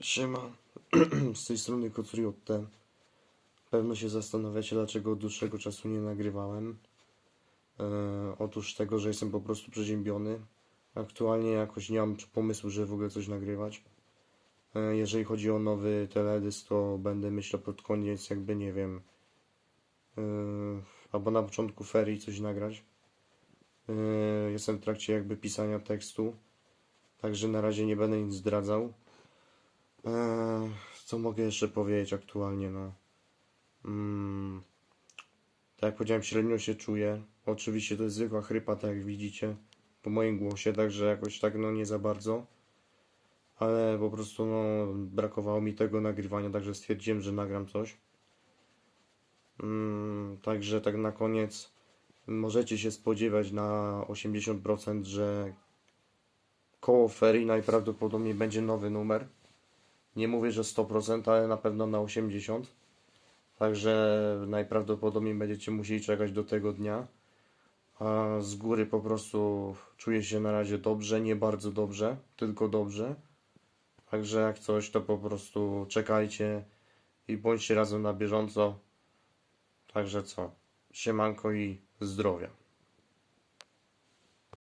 Siema, z tej strony Kocuriotte. Pewno się zastanawiacie, dlaczego od dłuższego czasu nie nagrywałem. E, otóż tego, że jestem po prostu przeziębiony. Aktualnie jakoś nie mam pomysłu, żeby w ogóle coś nagrywać. E, jeżeli chodzi o nowy teledysk, to będę myślał pod koniec, jakby nie wiem, e, albo na początku ferii coś nagrać. E, jestem w trakcie jakby pisania tekstu, także na razie nie będę nic zdradzał. Eee, co mogę jeszcze powiedzieć aktualnie, no. Mm, tak jak powiedziałem, średnio się czuję. Oczywiście to jest zwykła chrypa, tak jak widzicie, po moim głosie, także jakoś tak, no nie za bardzo. Ale po prostu, no, brakowało mi tego nagrywania, także stwierdziłem, że nagram coś. Mm, także tak na koniec możecie się spodziewać na 80%, że koło ferii najprawdopodobniej będzie nowy numer. Nie mówię, że 100%, ale na pewno na 80%. Także najprawdopodobniej będziecie musieli czekać do tego dnia. A z góry po prostu czuję się na razie dobrze, nie bardzo dobrze, tylko dobrze. Także jak coś, to po prostu czekajcie i bądźcie razem na bieżąco. Także co? Siemanko i zdrowia.